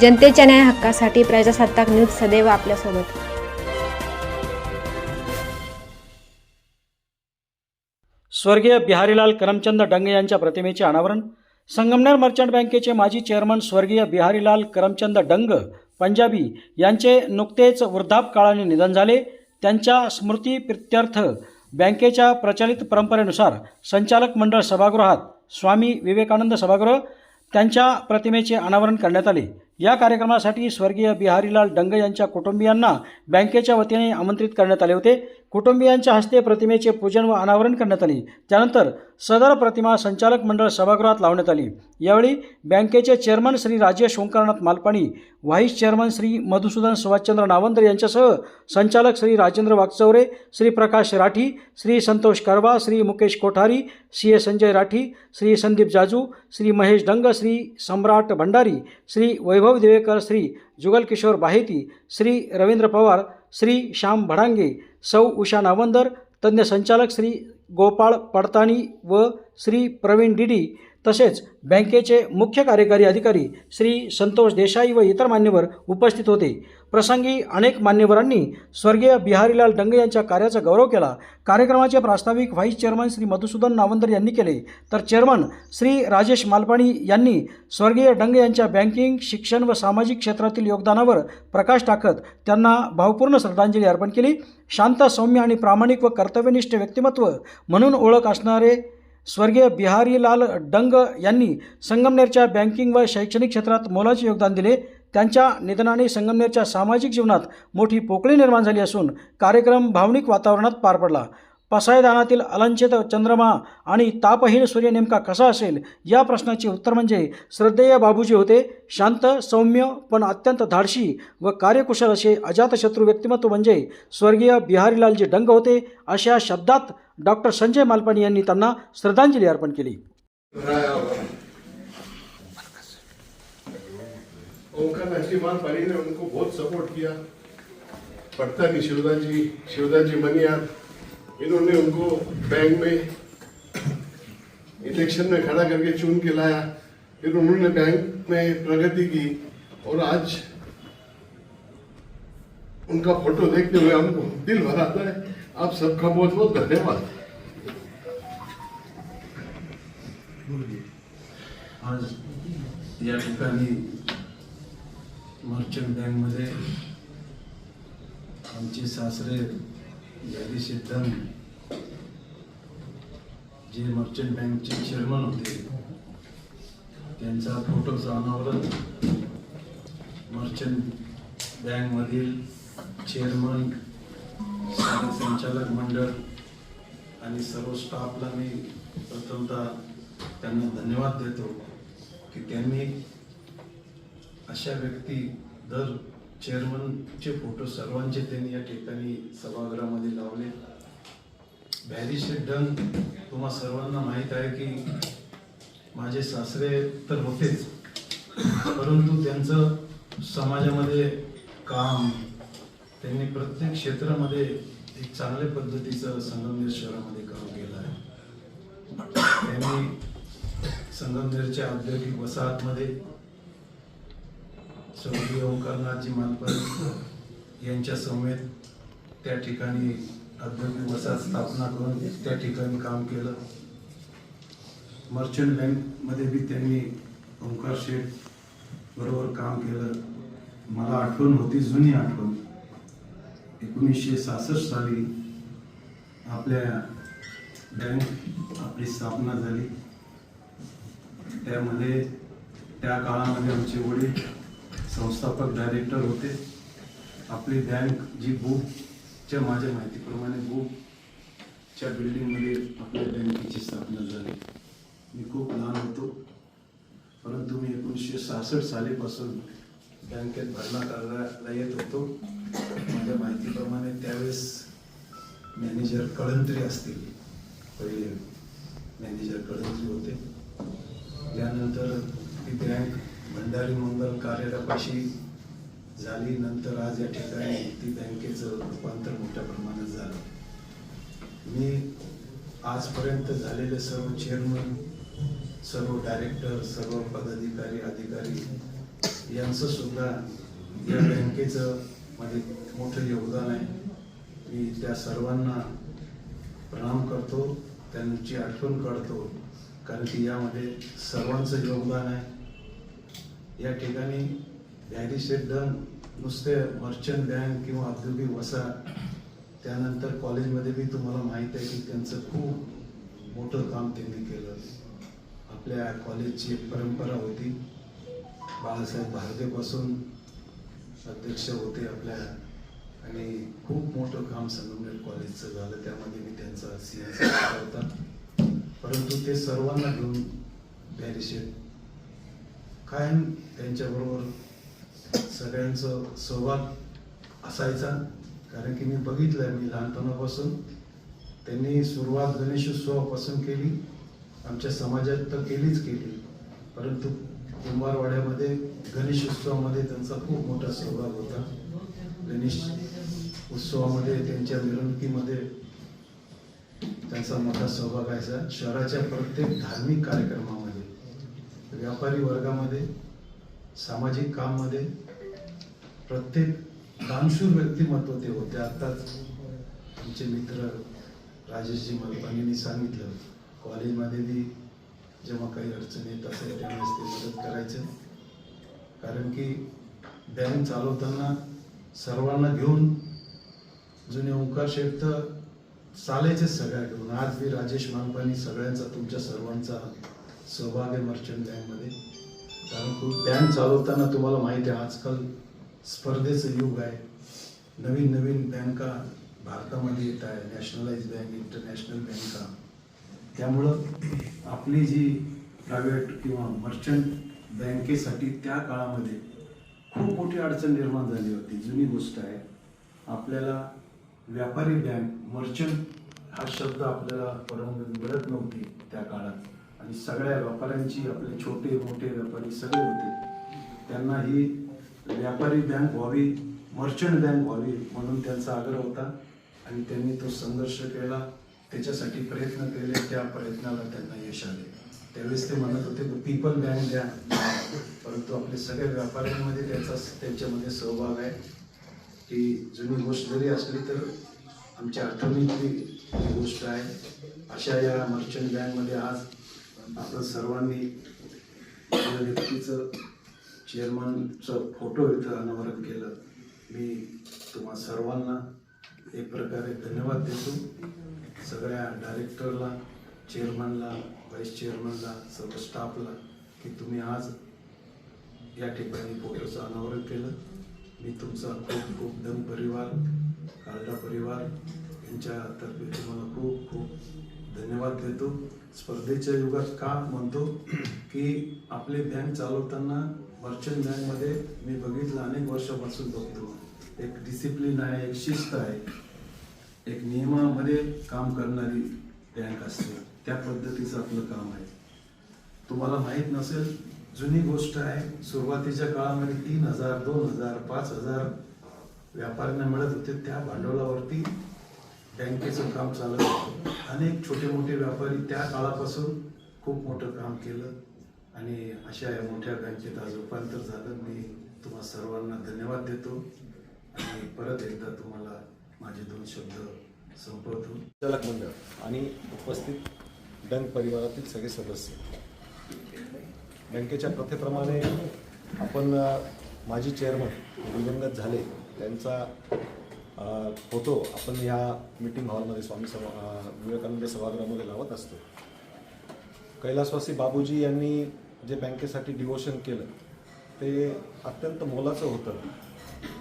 जनतेच्या न्याय हक्कासाठी प्रजासत्ताक न्यूज सदैव आपल्यासोबत. स्वर्गीय बिहारीलाल करमचंद डंगे यांच्या प्रतिमेचे अनावरण. संगमनेर मर्चंट बँकेचे माजी चेअरमन स्वर्गीय बिहारीलाल करमचंद डंग पंजाबी यांचे नुकतेच वृद्धापकाळाने निधन झाले. त्यांच्या स्मृतीप्रित्यर्थ बँकेच्या प्रचलित परंपरेनुसार संचालक मंडळ सभागृहात स्वामी विवेकानंद सभागृह त्यांच्या प्रतिमेचे अनावरण करण्यात आले. या कार्यक्रमासाठी स्वर्गीय बिहारीलाल डंग यांच्या कुटुंबियांना बँकेच्या वतीने आमंत्रित करण्यात आले होते. कुटुंबियांच्या हस्ते प्रतिमेचे पूजन व अनावरण करण्यात आले. त्यानंतर सदर प्रतिमा संचालक मंडळ सभागृहात लावण्यात आली. यावेळी बँकेचे chairman Shri Rajesh Omkarnath Malpani vice chairman Shri Madhusudan Subhashchandra Navandar यांच्यासह संचालक श्री राजेंद्र वागचौरे श्री प्रकाश राठी श्री संतोष करवा श्री मुकेश कोठारी सी ए संजय राठी श्री संदीप जाजू श्री महेश डंग श्री सम्राट भंडारी श्री वैभव देवेकर श्री जुगल किशोर बाहेती श्री रवींद्र पवार श्री श्याम भडांगे सौ उषा नावंदर तज्ज्ञ संचालक श्री गोपाळ पडताणी व श्री प्रवीण डिडी तसेच बँकेचे मुख्य कार्यकारी अधिकारी श्री संतोष देसाई व इतर मान्यवर उपस्थित होते. प्रसंगी अनेक मान्यवरांनी स्वर्गीय बिहारीलाल डंगे यांच्या कार्याचा गौरव केला. कार्यक्रमाचे प्रास्ताविक व्हाईस चेअरमन श्री मधुसूदन नावंदर यांनी केले. तर चेअरमन श्री राजेश मालपाणी यांनी स्वर्गीय डंगे यांच्या बँकिंग शिक्षण व सामाजिक क्षेत्रातील योगदानावर प्रकाश टाकत त्यांना भावपूर्ण श्रद्धांजली अर्पण केली. शांत सौम्य आणि प्रामाणिक व कर्तव्यनिष्ठ व्यक्तिमत्व म्हणून ओळख असणारे स्वर्गीय बिहारीलाल डंग यांनी संगमनेरच्या बँकिंग व शैक्षणिक क्षेत्रात मोलाचे योगदान दिले. त्यांच्या निधनाने संगमनेरच्या सामाजिक जीवनात मोठी पोकळी निर्माण झाली असून कार्यक्रम भावनिक वातावरणात पार पडला. पसायदानातील अलंचित चंद्रमा आणि तापहीन सूर्य नेमका कसा असेल? या प्रश्नाचे उत्तर म्हणजे श्रद्धेय बाबूजी होते शांत सौम्य पण अत्यंत धाडशी व कार्यकुशल असे अजातशत्रू व्यक्तिमत्व म्हणजे स्वर्गीय बिहारीलालजी डंग होते अशा शब्दात डॉक्टर संजय मालपाणी यांनी त्यांना श्रद्धांजली अर्पण केली. ओंकार ने उनको बहुत सपोर्ट किया. जी जी इन्होंने उनको बैंक में इलेक्शन में खड़ा करके चुन के लाया। फिर उन्होंने बैंक में प्रगति की और आज उनका फ़ोटो देखते हुए हमको दिल भर आता है। आप सबका बहुत बहुत धन्यवाद। आज या ठिकाणी मर्चंट बँकमध्ये आमचे सासरे जगदीश सिद्धन जे मर्चंट बँकचे चेअरमन होते त्यांचा फोटोचं अनावरण मर्चंट बँकमधील चेअरमन संचालक मंडळ आणि सर्व स्टाफला मी प्रथमतः त्यांना धन्यवाद देतो की त्यांनी अशा व्यक्ती दर चेअरमनचे फोटो सर्वांचे त्यांनी या ठिकाणी सभागृहामध्ये लावले. बॅरी शेड्डन तुम्हा सर्वांना माहीत आहे की माझे सासरे तर होतेच परंतु त्यांचं समाजामध्ये काम त्यांनी प्रत्येक क्षेत्रामध्ये एक चांगल्या पद्धतीचं संगमनेर शहरामध्ये काम केलं आहे. त्यांनी संगमनेरच्या औद्योगिक वसाहतमध्ये स्वर्गीय ओंकारनाथजी मानपत यांच्या समेत त्या ठिकाणी औद्योगिक वसाहत स्थापना करून त्या ठिकाणी काम केलं. मर्चंट बँकमध्ये बी त्यांनी ओंकार शेठ बरोबर काम केलं. मला आठवण होती जुनी आठवण. एकोणीसशे सहासष्ट साली आपल्या बँक आपली स्थापना झाली. त्यामध्ये त्या काळामध्ये आमचे वडील संस्थापक डायरेक्टर होते. आपली बँक जी बुकच्या माझ्या माहितीप्रमाणे बुकच्या बिल्डिंगमध्ये आपल्या बँकेची स्थापना झाली. मी खूप लहान होतो. परंतु मी एकोणीसशे सहासष्ट सालीपासून बँकेत भरणा करायला येत होतो. माझ्या माहितीप्रमाणे त्यावेळेस मॅनेजर कळंत्री असतील. पहिले मॅनेजर कळंत्री होते. त्यानंतर ती बँक भंडारी मंगल कार्यालयापाशी झाली. नंतर आज या ठिकाणी ती बँकेचं रूपांतर मोठ्या प्रमाणात झालं. मी आजपर्यंत झालेले सर्व चेअरमन सर्व डायरेक्टर सर्व पदाधिकारी अधिकारी यांचं सुद्धा या बँकेचं मध्ये मोठं योगदान आहे. मी त्या सर्वांना प्रणाम करतो त्यांची आठवण काढतो कारण की यामध्ये सर्वांचं योगदान आहे. या ठिकाणी डॅडी डन नुसते मर्चंट बँक किंवा औद्योगिक वसा त्यानंतर कॉलेजमध्ये बी तुम्हाला माहीत आहे की त्यांचं खूप मोठं काम त्यांनी केलं. आपल्या कॉलेजची एक परंपरा होती. बाळासाहेब भारदेपासून अध्यक्ष होते आपल्या आणि खूप मोठं काम संगमनेर कॉलेजचं झालं. त्यामध्ये मी त्यांचा सी होता. परंतु ते सर्वांना घेऊन बॅरिशेट कायम त्यांच्याबरोबर सगळ्यांचं सहभाग असायचा. कारण की मी बघितलं आहे मी लहानपणापासून त्यांनी सुरुवात गणेशोत्सवापासून केली. आमच्या समाजात तर केलीच केली. परंतु कुंभारवाड्यामध्ये गणेशोत्सवामध्ये त्यांचा खूप मोठा सहभाग होता. गणेश उत्सवामध्ये त्यांच्या मिरवणुकीमध्ये त्यांचा मोठा सहभाग आहे शहराच्या प्रत्येक धार्मिक कार्यक्रमामध्ये व्यापारी वर्गामध्ये सामाजिक काममध्ये प्रत्येक दानशूर व्यक्तिमत्व ते होते. आत्ताच आमचे मित्र राजेशजी मलपानींनी सांगितलं कॉलेजमध्ये बी जेव्हा काही अडचण येत असेल त्यावेळेस ते मदत करायचं. कारण की बँक चालवताना सर्वांना घेऊन जुने ओंकार शेठ तर चालायचेच सगळ्या घेऊन. आज बी राजेश मानपानी सगळ्यांचा तुमच्या सर्वांचा सहभाग आहे मर्चंट बँकमध्ये कारण बँक चालवताना तुम्हाला माहिती आहे आजकाल स्पर्धेचं युग आहे. नवीन नवीन बँका भारतामध्ये येत आहे नॅशनलाइज बँक इंटरनॅशनल बँका त्यामुळं आपली जी प्रायव्हेट किंवा मर्चंट बँकेसाठी त्या काळामध्ये खूप मोठी अडचण निर्माण झाली होती. जुनी गोष्ट आहे. आपल्याला व्यापारी बँक मर्चंट हा शब्द आपल्याला परवानगी मिळत नव्हती त्या काळात. आणि सगळ्या व्यापाऱ्यांची आपले छोटे मोठे व्यापारी सगळे होते. त्यांना ही व्यापारी बँक व्हावी मर्चंट बँक व्हावी म्हणून त्यांचा आग्रह होता. आणि त्यांनी तो संघर्ष केला. त्याच्यासाठी प्रयत्न केले. त्या प्रयत्नाला त्यांना यश आले. त्यावेळेस ते म्हणत होते की पीपल बँक द्या. परंतु आपले सगळ्या व्यापाऱ्यांमध्ये त्याचा त्यांच्यामध्ये सहभाग आहे. की जुनी गोष्ट जरी असली तर आमच्या आठवणीतली ही गोष्ट आहे. अशा या मर्चंट बँकमध्ये आज आपण सर्वांनी या व्यक्तीचं चेअरमनचं फोटो इथं अनावरण केलं. मी तुम्हा सर्वांना एक प्रकारे धन्यवाद देतो. सगळ्या डायरेक्टरला चेअरमनला व्हाईस चेअरमनला सर्व स्टाफला की तुम्ही आज या ठिकाणी फोटोचं अनावरण केलं. मी तुमचा खूप खूप दम परिवार कालडा परिवार यांच्यातर्फे तुम्हाला खूप खूप धन्यवाद देतो. स्पर्धेच्या युगात का म्हणतो की आपली बँक चालवताना मर्चंट बँकमध्ये मी बघितलं अनेक वर्षापासून बघतो. एक डिसिप्लिन आहे एक शिस्त आहे. एक नियमामध्ये काम करणारी बँक असते. त्या पद्धतीचं आपलं काम आहे. तुम्हाला माहीत नसेल जुनी गोष्ट आहे सुरुवातीच्या काळामध्ये तीन हजार दोन हजार पाच हजार व्यापाऱ्यांना मिळत होते. त्या भांडवलावरती बँकेचं काम चालत होतं. अनेक छोटे मोठे व्यापारी त्या काळापासून खूप मोठं काम केलं आणि अशा या मोठ्या बँकेत आज रूपांतर झालं. मी तुम्हा सर्वांना धन्यवाद देतो आणि परत एकदा तुम्हाला माझे दोन शब्द संपवतो. चालक मंडळ. आणि उपस्थित बँक परिवारातील सगळे सदस्य. बँकेच्या प्रथेप्रमाणे आपण माजी चेअरमन दिवंगत झाले. त्यांचा फोटो आपण ह्या मीटिंग हॉलमध्ये स्वामी सभा विवेकानंद सभागृहामध्ये लावत असतो. कैलासवासी बाबूजी यांनी जे बँकेसाठी डिवोशन केलं ते अत्यंत मोलाचं होतं.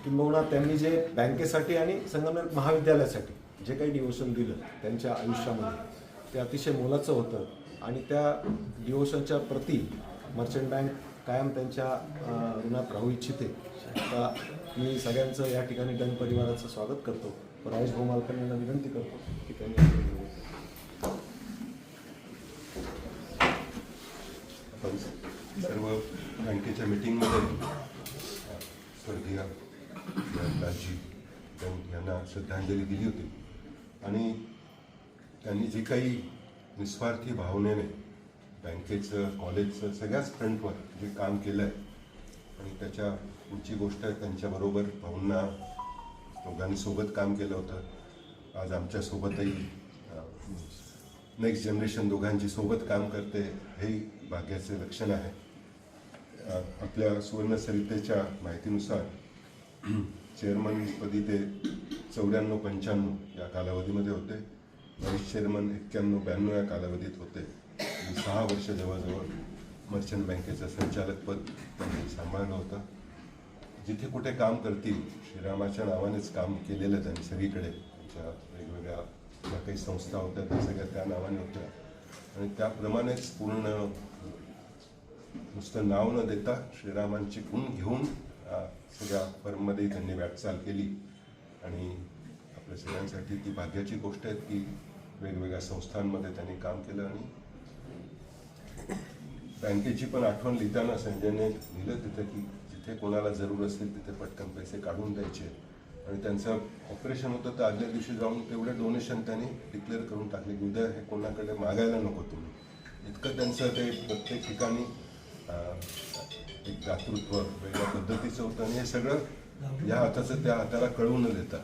किंबहुना त्यांनी जे बँकेसाठी आणि संगमनेर महाविद्यालयासाठी जे काही डिवोशन दिलं त्यांच्या आयुष्यामध्ये ते अतिशय मोलाचं होतं. आणि त्या डिवोशनच्या प्रती मर्चंट बँक कायम त्यांच्या ऋणात राहू इच्छिते. मी सगळ्यांचं या ठिकाणी गण परिवाराचं स्वागत करतो. राजेश भाऊ मालकांना विनंती करतो की त्यांनी सर्व बँकेच्या मिटिंगमध्ये स्वर्गीय यांना श्रद्धांजली दिली होती. आणि त्यांनी जे काही निस्वार्थी भावनेने बँकेचं कॉलेजचं सगळ्याच फ्रंटवर जे काम केलं आहे आणि त्याच्या पुढची गोष्ट आहे त्यांच्याबरोबर भाऊंना दोघांसोबत काम केलं होतं. आज आमच्यासोबतही नेक्स्ट जनरेशन दोघांची सोबत काम करते हेही भाग्याचे लक्षण आहे. आपल्या सुवर्णसरितेच्या माहितीनुसार चेअरमनपदी ते चौऱ्याण्णव पंच्याण्णव या कालावधीमध्ये होते. व्हाईस चेअरमन एक्क्याण्णव ब्याण्णव या कालावधीत होते. सहा वर्ष जवळजवळ मर्चंट बँकेचं संचालकपद त्यांनी सांभाळलं होतं. जिथे कुठे काम करतील श्रीरामाच्या नावानेच काम केलेलं त्यांनी सगळीकडे. त्यांच्या वेगवेगळ्या ज्या काही संस्था होत्या त्या सगळ्या त्या नावाने होत्या. आणि त्याप्रमाणेच पूर्ण नुसतं नाव न देता श्रीरामांची गुण घेऊन सगळ्या फर्ममध्ये त्यांनी वाटचाल केली. आणि आपल्या सगळ्यांसाठी ती भाग्याची गोष्ट आहे की वेगवेगळ्या संस्थांमध्ये त्यांनी काम केलं आणि बँकेची पण आठवण लिहिताना संजयने लिहिलं तिथं की जिथे कोणाला जरूर असतील तिथे पटकन पैसे काढून द्यायचे. आणि त्यांचं ऑपरेशन होतं तर आदल्या दिवशी जाऊन तेवढे डोनेशन त्यांनी डिक्लेअर करून टाकले की उद्या हे कोणाकडे मागायला नको तुम्ही. इतकं त्यांचं ते प्रत्येक ठिकाणी एक दातृत्व वेगळ्या पद्धतीचं होतं. आणि हे सगळं या हाताचं त्या हाताला कळू न देता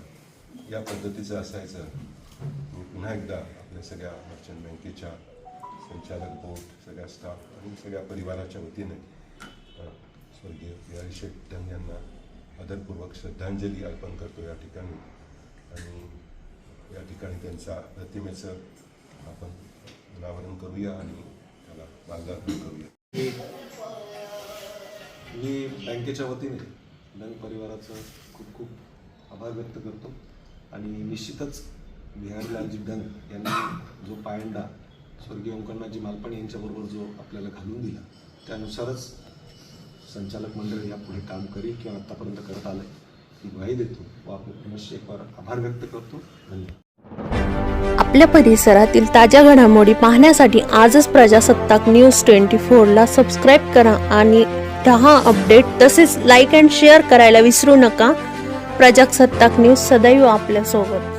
या पद्धतीचं असायचं. मी पुन्हा एकदा आपल्या सगळ्या मर्चंट बँकेच्या संचालक बोर्ड सगळ्या स्टाफ आणि सगळ्या परिवाराच्या वतीने स्वर्गीय बिहारी शेठ यांना आदरपूर्वक श्रद्धांजली अर्पण करतो या ठिकाणी. आणि या ठिकाणी त्यांच्या प्रतिमेचं आपण अनावरण करूया आणि त्याला मार्गार्पण करूया. मी बँकेच्या वतीने डंग परिवाराचं खूप खूप आभार व्यक्त करतो. आणि निश्चितच बिहारीलालजी डंग यांनी जो पायंडा स्वर्गीय ओंकरनाथजी मालपाणी यांच्याबरोबर जो आपल्याला घालून दिला त्यानुसारच संचालक मंडळ यापुढे काम करेल किंवा आत्तापर्यंत करत आलं ही ग्वाही देतो. व आपले पुनश्च एक वार आभार व्यक्त करतो. धन्यवाद. आपल्या परिसरातील ताज्या घडामोडी पाहण्यासाठी आजच प्रजासत्ताक न्यूज ट्वेंटी फोरला सबस्क्राईब करा आणि रहा अपडेट. तसेच लाईक अँड शेअर करायला विसरू नका. प्रजासत्ताक न्यूज सदैव आपल्यासोबत.